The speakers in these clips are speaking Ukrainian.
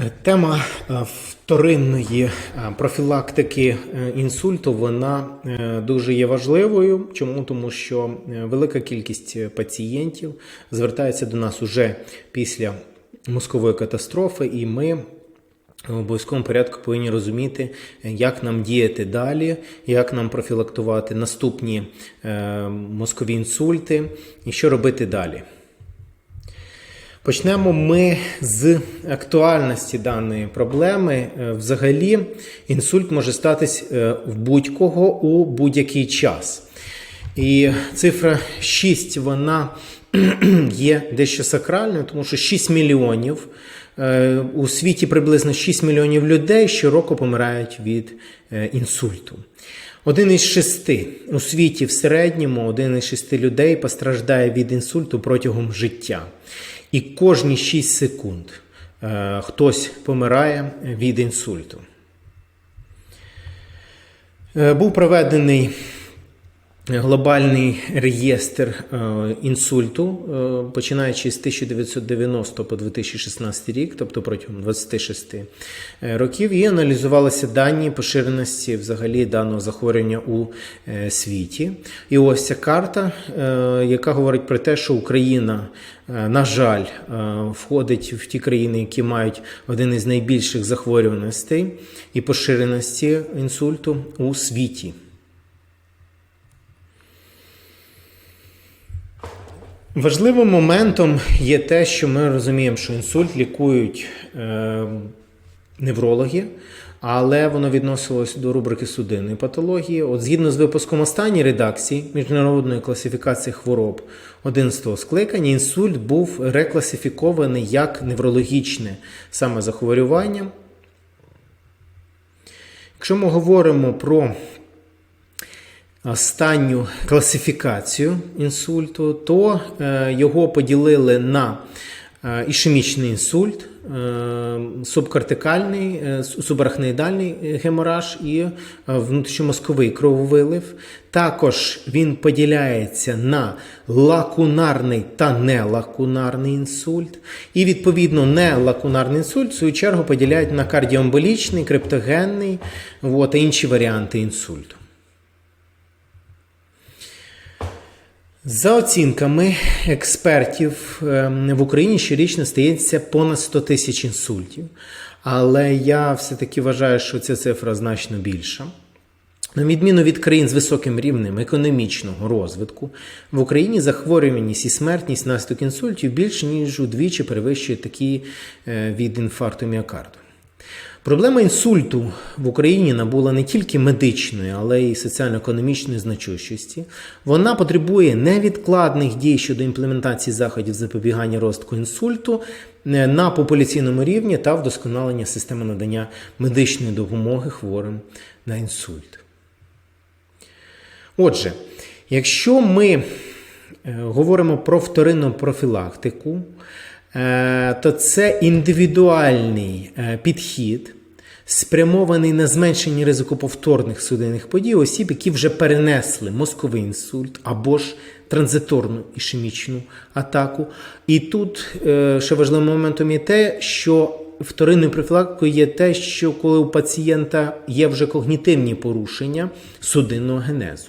Е, Тема е, вторинної е, профілактики інсульту вона дуже є важливою. Чому? Тому що велика кількість пацієнтів звертається до нас уже після мозкової катастрофи, і ми в обов'язковому порядку повинні розуміти, як нам діяти далі, як нам профілактувати наступні мозкові інсульти і що робити далі. Почнемо ми з актуальності даної проблеми. Е, Взагалі, інсульт може статись е, в будь-кого у будь-який час. І цифра 6 вона є дещо сакральною, тому що 6 мільйонів е, у світі приблизно 6 мільйонів людей щороку помирають від інсульту. Один із шести у світі в середньому один із шести людей постраждає від інсульту протягом життя. І кожні 6 секунд е, хтось помирає від інсульту. Е, Був проведений глобальний реєстр е, інсульту, е, починаючи з 1990 по 2016 рік, тобто протягом 26 е, років, і аналізувалися дані поширеності взагалі даного захворювання у світі. І ось ця карта, яка говорить про те, що Україна, на жаль, входить в ті країни, які мають один із найбільших захворюваностей і поширеності інсульту у світі. Важливим моментом є те, що ми розуміємо, що інсульт лікують е, неврологи, але воно відносилось до рубрики судинної патології. От згідно з випуском останньої редакції міжнародної класифікації хвороб 11 скликання, інсульт був рекласифікований як неврологічне саме захворювання. Якщо ми говоримо про останню класифікацію інсульту, то е, його поділили на е, ішемічний інсульт, е, субкортикальний, субарахноїдальний гемораж і внутрішньомозковий крововилив. Також він поділяється на лакунарний та нелакунарний інсульт. І, відповідно, нелакунарний інсульт, в свою чергу, поділяють на кардіоемболічний, криптогенний от, та інші варіанти інсульту. За оцінками експертів ем, в Україні щорічно стається понад 100 тисяч інсультів. Але я все-таки вважаю, що ця цифра значно більша. На відміну від країн з високим рівнем економічного розвитку, в Україні захворюваність і смертність наслідок інсультів більше, ніж удвічі перевищує такі е, від інфаркту міокарду. Проблема інсульту в Україні набула не тільки медичної, але й соціально-економічної значущості. Вона потребує невідкладних дій щодо імплементації заходів запобігання розвитку інсульту е, на популяційному рівні та вдосконалення системи надання медичної допомоги хворим на інсульт. Отже, якщо ми е, говоримо про вторинну профілактику, е, то це індивідуальний підхід, спрямований на зменшення ризику повторних судинних подій осіб, які вже перенесли мозковий інсульт або ж транзиторну ішемічну атаку. І тут е, ще важливим моментом є те, що вторинною профілактикою є те, що коли у пацієнта є вже когнітивні порушення судинного генезу.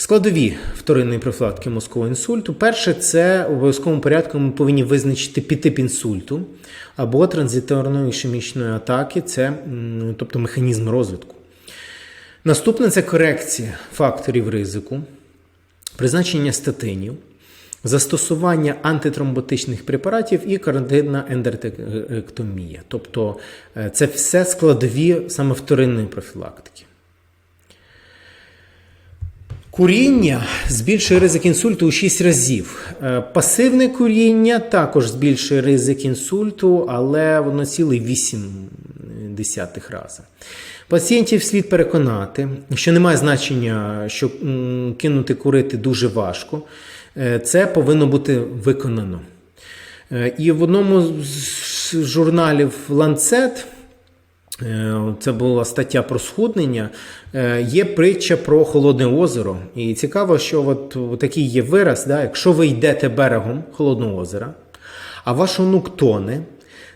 Складові вторинної профілактики мозкового інсульту. Перше, це в обов'язковому порядку ми повинні визначити підтип інсульту або транзиторної ішемічної атаки, це тобто механізм розвитку. Наступне це корекція факторів ризику, призначення статинів, застосування антитромботичних препаратів і карантинна ендертектомія. Тобто е, це все складові саме вторинної профілактики. Куріння збільшує ризик інсульту у 6 разів. Е, Пасивне куріння також збільшує ризик інсульту, але воно цілий 8 десятих рази. Пацієнтів слід переконати, що немає значення, що кинути курити дуже важко. Е, Це повинно бути виконано. Е, І в одному з журналів Lancet Це була стаття про схуднення. Е, Є притча про холодне озеро. І цікаво, що от такий є вираз, да, якщо ви йдете берегом холодного озера, а ваш онук тоне,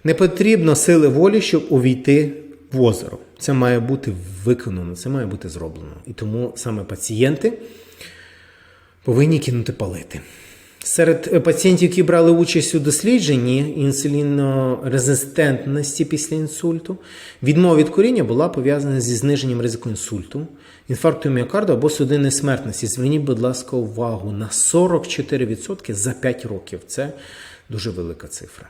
не потрібно сили волі, щоб увійти в озеро. Це має бути виконано, це має бути зроблено. І тому саме пацієнти повинні кинути палити. Серед е, пацієнтів, які брали участь у дослідженні інсулінорезистентності після інсульту, відмова від куріння була пов'язана зі зниженням ризику інсульту, інфаркту міокарду або судинної смертності. Зверніть, будь ласка, увагу на 44% за 5 років. Це дуже велика цифра.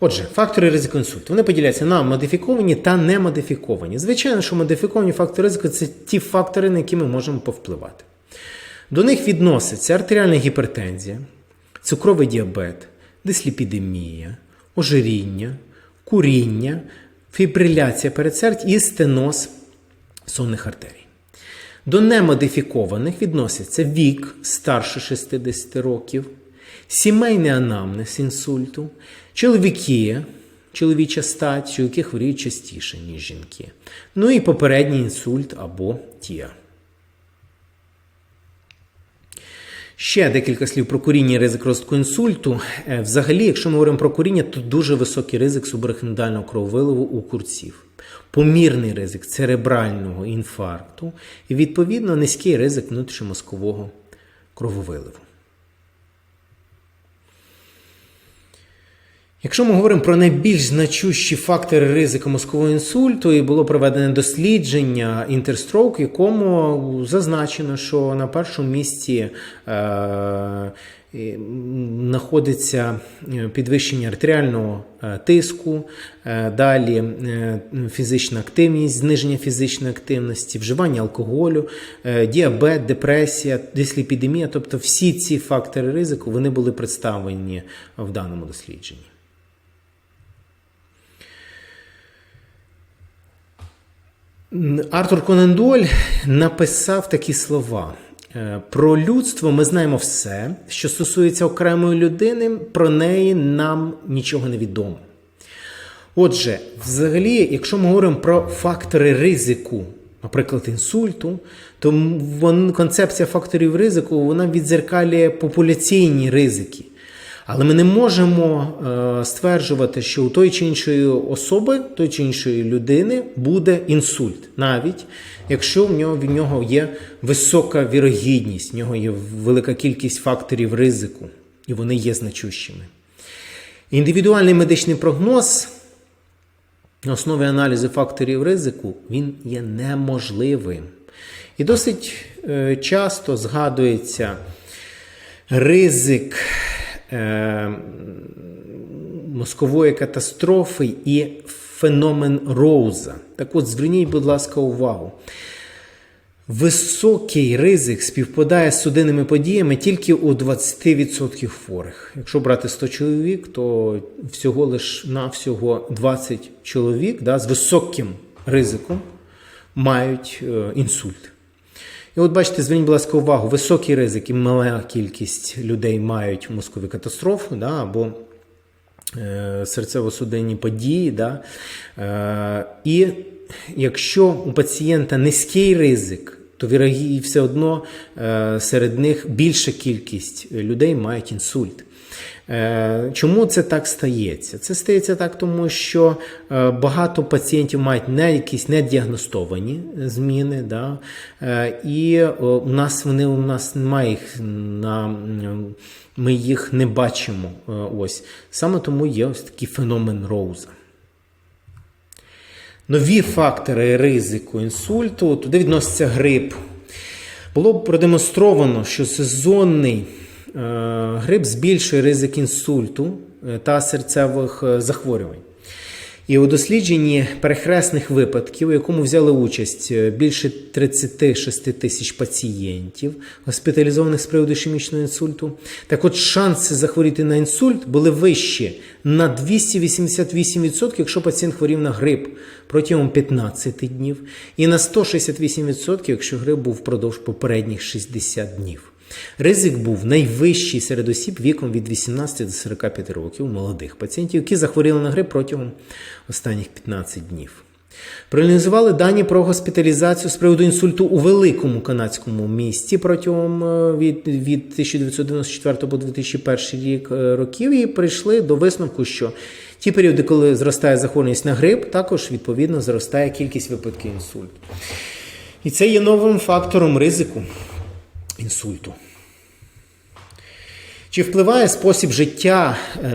Отже, фактори ризику інсульту. Вони поділяються на модифіковані та немодифіковані. Звичайно, що модифіковані фактори ризику це ті фактори, на які ми можемо повпливати. До них відноситься артеріальна гіпертензія, цукровий діабет, дисліпідемія, ожиріння, куріння, фібриляція передсердь і стеноз сонних артерій. До немодифікованих відносяться вік старше 60 років, сімейний анамнез інсульту, чоловіки, чоловіча стать, чоловіки хворіють частіше, ніж жінки. Ну і попередній інсульт або тіа. Ще декілька слів про куріння і ризик розвитку інсульту. Е, Взагалі, якщо ми говоримо про куріння, то дуже високий ризик субарахноїдального крововиливу у курців. Помірний ризик церебрального інфаркту і, відповідно, низький ризик внутрішньомозкового крововиливу. Якщо ми говоримо про найбільш значущі фактори ризику мозкового інсульту, і було проведене дослідження Interstroke, в якому зазначено, що на першому місці е, знаходиться підвищення артеріального е, тиску, е, далі е, фізична активність, зниження фізичної активності, вживання алкоголю, е, діабет, депресія, дисліпідемія, тобто всі ці фактори ризику вони були представлені в даному дослідженні. Артур Конан Дойль написав такі слова. Е, Про людство ми знаємо все, що стосується окремої людини, про неї нам нічого не відомо. Отже, взагалі, якщо ми говоримо про фактори ризику, наприклад, інсульту, то концепція факторів ризику вона відзеркалює популяційні ризики. Але ми не можемо е, стверджувати, що у той чи іншої особи, той чи іншої людини буде інсульт, навіть якщо в нього в нього є висока вірогідність, в нього є велика кількість факторів ризику, і вони є значущими. Індивідуальний медичний прогноз на основі аналізу факторів ризику він є неможливим. І досить е, часто згадується ризик мозкової катастрофи і феномен Роуза. Так от, зверніть, будь ласка, увагу. Високий ризик співпадає з судинними подіями тільки у 20% хворих. Якщо брати 100 чоловік, то всього лиш навсього 20 чоловік да, з високим ризиком мають е, інсульт. І от бачите, зверніть, будь ласка, увагу, високий ризик і мала кількість людей мають мозкові катастрофи да, або е, серцево-судинні події. Да, е, і якщо у пацієнта низький ризик, то вірогідно все одно е, серед них більша кількість людей мають інсульт. Е, Чому це так стається? Це стається так, тому що е, багато пацієнтів мають не якісь недіагностовані зміни, да? Е, і у нас вони у нас немає їх на ми їх не бачимо. Ось саме тому є ось такий феномен Роуза. Нові фактори ризику інсульту, туди відноситься грип. Було продемонстровано, що сезонний грип збільшує ризик інсульту та серцевих захворювань. І у дослідженні перехресних випадків, у якому взяли участь більше 36 тисяч пацієнтів, госпіталізованих з приводу ішемічного інсульту, так от шанси захворіти на інсульт були вищі на 288%, якщо пацієнт хворів на грип протягом 15 днів, і на 168%, якщо грип був впродовж попередніх 60 днів. Ризик був найвищий серед осіб віком від 18 до 45 років молодих пацієнтів, які захворіли на грип протягом останніх 15 днів. Проаналізували дані про госпіталізацію з приводу інсульту у великому канадському місті протягом е, від, від 1994 по 2001 рік е, років і прийшли до висновку, що ті періоди, коли зростає захворюваність на грип, також відповідно зростає кількість випадків інсульту. І це є новим фактором ризику інсульту. Чи впливає спосіб життя е,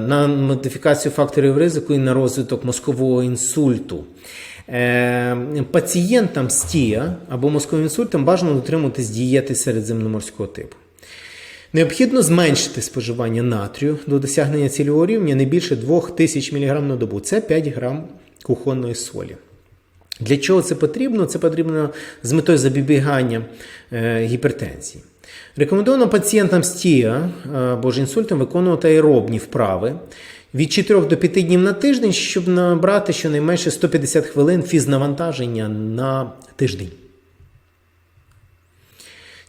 на модифікацію факторів ризику і на розвиток мозкового інсульту? Е, пацієнтам з ТІА або мозковим інсультом бажано дотримуватись дієти середземноморського типу. Необхідно зменшити споживання натрію до досягнення цільового рівня не більше 2000 мг на добу. Це 5 грам кухонної солі. Для чого це потрібно? Це потрібно з метою запобігання е, гіпертензії. Рекомендовано пацієнтам з ТІА або ж інсультом виконувати аеробні вправи від 4 до 5 днів на тиждень, щоб набрати щонайменше 150 хвилин фізнавантаження на тиждень.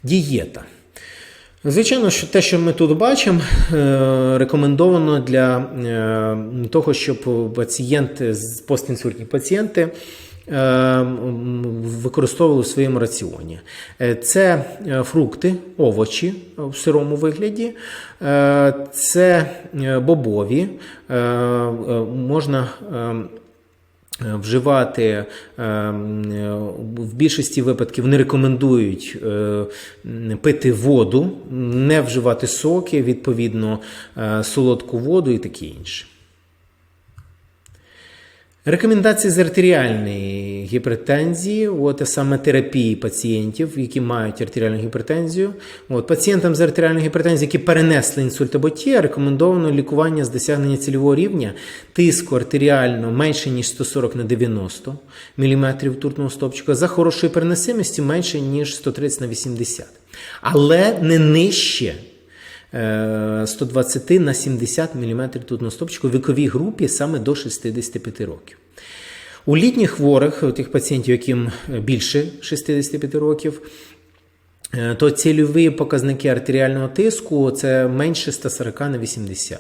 Дієта. Звичайно, що те, що ми тут бачимо, е, рекомендовано для е, того, щоб пацієнти, постінсультні пацієнти е, використовували в своєму раціоні. Це фрукти, овочі в сирому вигляді, це бобові, можна Вживати в більшості випадків не рекомендують пити воду, не вживати соки, відповідно, солодку воду і таке інше. Рекомендації з артеріальної гіпертензії, от, саме терапії пацієнтів, які мають артеріальну гіпертензію. От, Пацієнтам з артеріальною гіпертензією, які перенесли інсульт або ТІА, рекомендовано лікування з досягнення цільового рівня тиску артеріально менше, ніж 140 на 90 мм ртутного стопчика, за хорошою переносимістю менше, ніж 130 на 80 але не нижче. 120 на 70 мм ртутного стопчика у віковій групі саме до 65 років. У літніх хворих, у тих пацієнтів, яким більше 65 років, то цільові показники артеріального тиску це менше 140 на 80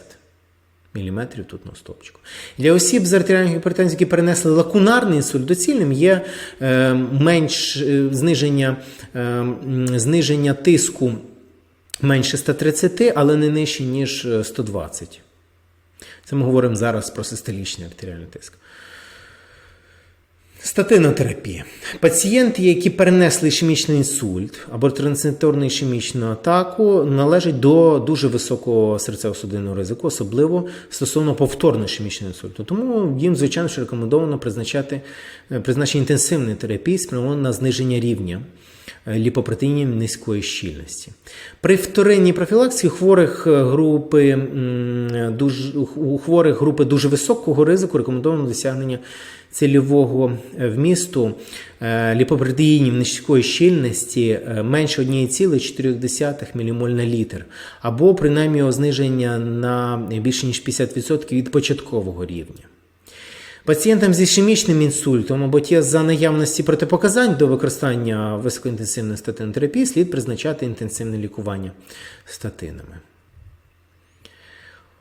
мм ртутного стопчику. Для осіб з артеріальною гіпертензією, які перенесли лакунарний інсульт, доцільним є менш зниження, зниження тиску менше 130, але не нижче, ніж 120. Це ми говоримо зараз про систолічний артеріальний тиск. Статинотерапія. Пацієнти, які перенесли ішемічний інсульт або трансценторну ішемічну атаку, належать до дуже високого серцево-судинного ризику, особливо стосовно повторного ішемічного інсульту. Тому їм, звичайно, рекомендовано призначати призначення інтенсивної терапії, спрямовано на зниження рівня ліпопротеїнів низької щільності. При вторинній профілаксії хворих групи дуже, у хворих групи дуже високого ризику рекомендовано досягнення цільового вмісту ліпопротеїнів низької щільності менше 1,4 ммоль на літр, або принаймні його зниження на більше ніж 50% від початкового рівня. Пацієнтам з ішемічним інсультом або ті за наявності протипоказань до використання високоінтенсивної статинотерапії слід призначати інтенсивне лікування статинами.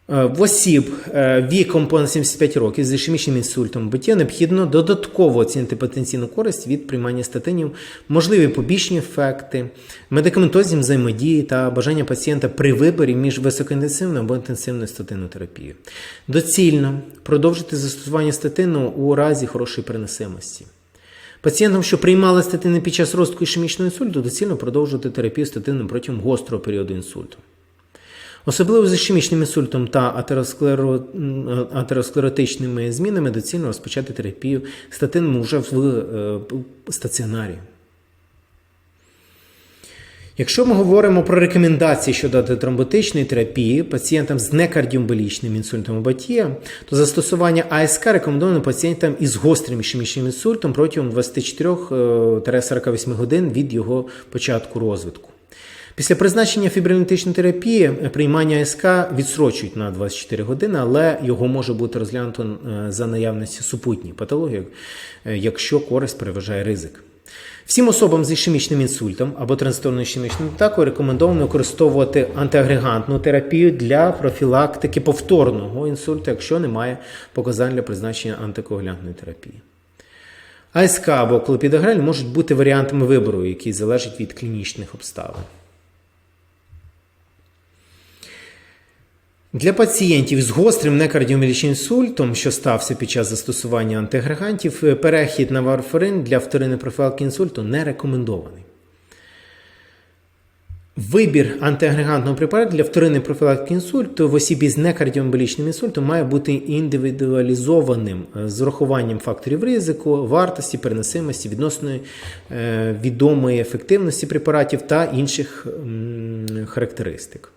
В осіб віком понад 75 років з ішемічним інсультом буття необхідно додатково оцінити потенційну користь від приймання статинів, можливі побічні ефекти, медикаментозні взаємодії та бажання пацієнта при виборі між високоінтенсивною або інтенсивною статинотерапією. Доцільно продовжити застосування статину у разі хорошої переносимості. Пацієнтам, що приймали статини під час розвитку ішемічного інсульту, доцільно продовжувати терапію статином протягом гострого періоду інсульту. Особливо з ішемічним інсультом та атеросклеро... атеросклеротичними змінами доцільно розпочати терапію статином вже в е, стаціонарі. Якщо ми говоримо про рекомендації щодо тромботичної терапії пацієнтам з некардіомболічним інсультом абатія, то застосування АСК рекомендовано пацієнтам із гострим ішемічним інсультом протягом 24-48 годин від його початку розвитку. Після призначення фібринетичної терапії приймання АСК відсрочують на 24 години, але його може бути розглянуто е, за наявності супутніх патологій, е, якщо користь переважає ризик. Всім особам з ішемічним інсультом або транзиторною ішемічною атакою рекомендовано використовувати антиагрегантну терапію для профілактики повторного інсульту, якщо немає показань для призначення антикоагулянтної терапії. АСК або клопідогрель можуть бути варіантами вибору, які залежать від клінічних обставин. Для пацієнтів з гострим некардіомілічним інсультом, що стався під час застосування антиагрегантів, е, перехід на варфарин для вторинної профілактики інсульту не рекомендований. Вибір антиагрегантного препарату для вторинної профілактики інсульту в осібі з некардіомілічним інсультом має бути індивідуалізованим е, з урахуванням факторів ризику, вартості, переносимості, відносної е, відомої ефективності препаратів та інших характеристик.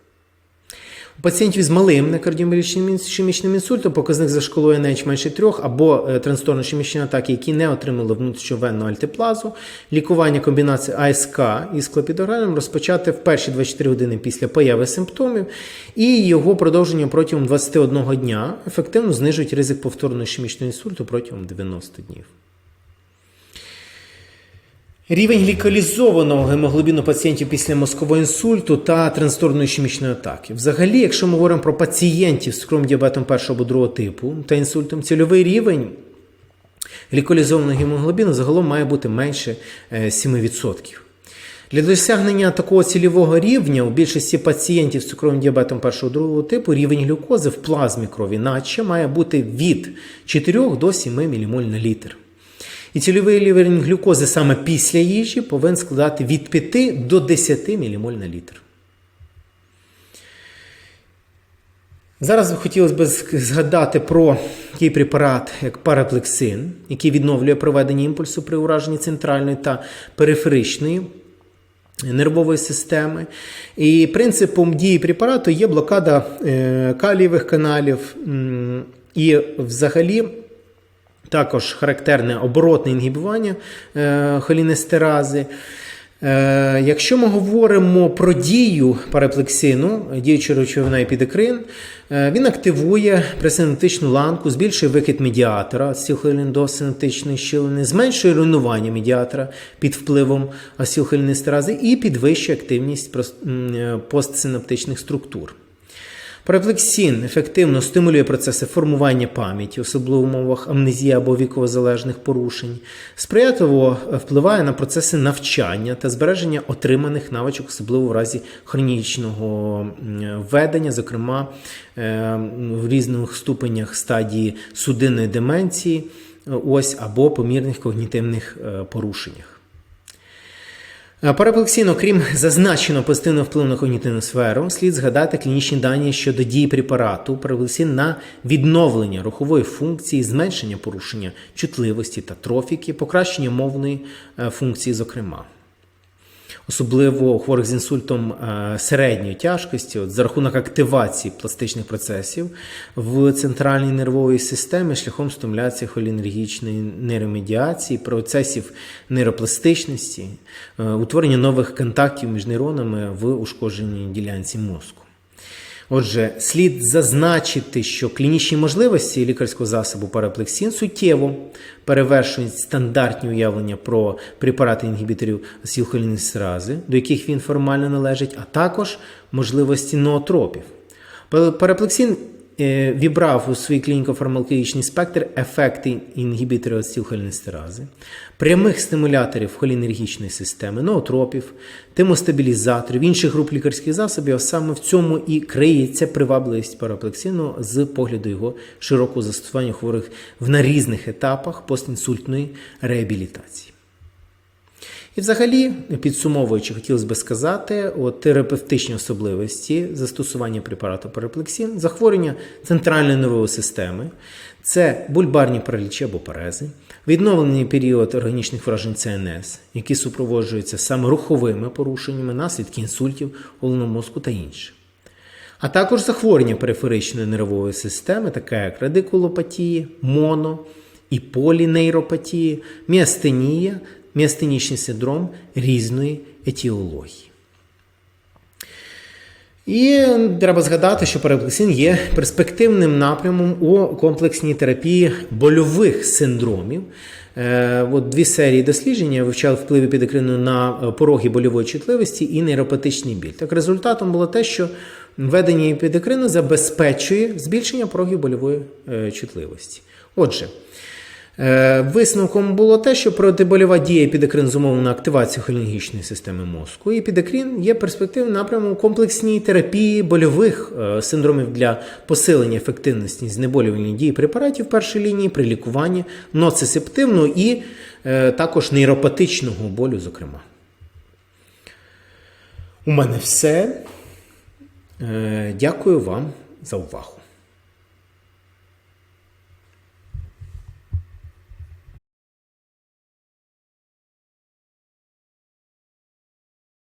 Пацієнтів з малим некардіомілічним ішемічним інсультом показник за шкалою NH менше 3 або е, транзиторно ішемічні атаки, які не отримали внутрішньовенну альтеплазу, лікування комбінації АСК із клопідогрелем розпочати в перші 24 години після появи симптомів, і його продовження протягом 21 дня ефективно знижують ризик повторного ішемічного інсульту протягом 90 днів. Рівень глікалізованого гемоглобіну пацієнтів після мозкового інсульту та транзиторної ішемічної атаки. Взагалі, якщо ми говоримо про пацієнтів з цукровим діабетом першого або другого типу та інсультом, цільовий рівень глікалізованого гемоглобіну загалом має бути менше е, 7%. Для досягнення такого цільового рівня у більшості пацієнтів з цукровим діабетом першого другого типу рівень глюкози в плазмі крові наче має бути від 4 до 7 ммоль на літр. І цільовий рівень глюкози саме після їжі повинен складати від 5 до 10 ммоль на літр. Зараз хотілося б згадати про такий препарат, як параплексин, який відновлює проведення імпульсу при ураженні центральної та периферичної нервової системи. І принципом дії препарату є блокада е, калієвих каналів. І взагалі. Також характерне оборотне інгібування е, холінестерази. Е, якщо ми говоримо про дію параплексину, діючої речовина епідекрин, е, він активує пресинептичну ланку, збільшує викид медіатора ацетилхоліндосинептичної щілини, зменшує руйнування медіатора під впливом ацетилхолінестерази і підвищує активність постсинаптичних структур. Параплексін ефективно стимулює процеси формування пам'яті, особливо в умовах амнезії або віковозалежних порушень, сприятливо впливає на процеси навчання та збереження отриманих навичок, особливо в разі хронічного введення, зокрема в різних ступенях стадії судинної деменції, ось або помірних когнітивних порушеннях. Параплексин, окрім зазначено позитивного впливу на когнітивну сферу, слід згадати клінічні дані щодо дії препарату параплексін на відновлення рухової функції, зменшення порушення чутливості та трофіки, покращення мовної функції, зокрема. Особливо у хворих з інсультом середньої тяжкості, от, за рахунок активації пластичних процесів в центральній нервовій системі шляхом стимуляції холінергічної нейромедіації, процесів нейропластичності, утворення нових контактів між нейронами в ушкодженій ділянці мозку. Отже, слід зазначити, що клінічні можливості лікарського засобу параплексін суттєво перевершують стандартні уявлення про препарати інгібіторів асілхолінестерази, до яких він формально належить, а також можливості ноотропів. Параплексин вібрав у свій клініко-фармакологічний спектр ефекти інгібіторів ацетилхолінестерази, прямих стимуляторів холінергічної системи, ноотропів, тимостабілізаторів, інших груп лікарських засобів, а саме в цьому і криється привабливість параплексину з погляду його широкого застосування хворих на різних етапах постінсультної реабілітації. І, взагалі, підсумовуючи, хотілося би сказати, от, терапевтичні особливості застосування препарату параплексін, захворювання центральної нервової системи, це бульбарні паралічі або парези, відновлений період органічних вражень ЦНС, які супроводжуються саме руховими порушеннями, наслідки інсультів, головного мозку та інше. А також захворювання периферичної нервової системи, таке як радикулопатії, моно і полінейропатії, міастенія міастенічний синдром різної етіології. І треба згадати, що параплексин є перспективним напрямом у комплексній терапії больових синдромів. От Дві серії дослідження вивчали впливи підекрину на пороги больової чутливості і нейропатичний біль. Так, результатом було те, що введення епідекрину забезпечує збільшення порогів больової чутливості. Отже, Е, Висновком було те, що протибольова дія епідекрин зумовлена активацією холінгічної системи мозку. І епідекрин є перспективним напрямом комплексній терапії больових е, синдромів для посилення ефективності знеболювальної дії препаратів першої лінії при лікуванні ноцисептивного і е, також нейропатичного болю, зокрема. У мене все. Е, Дякую вам за увагу.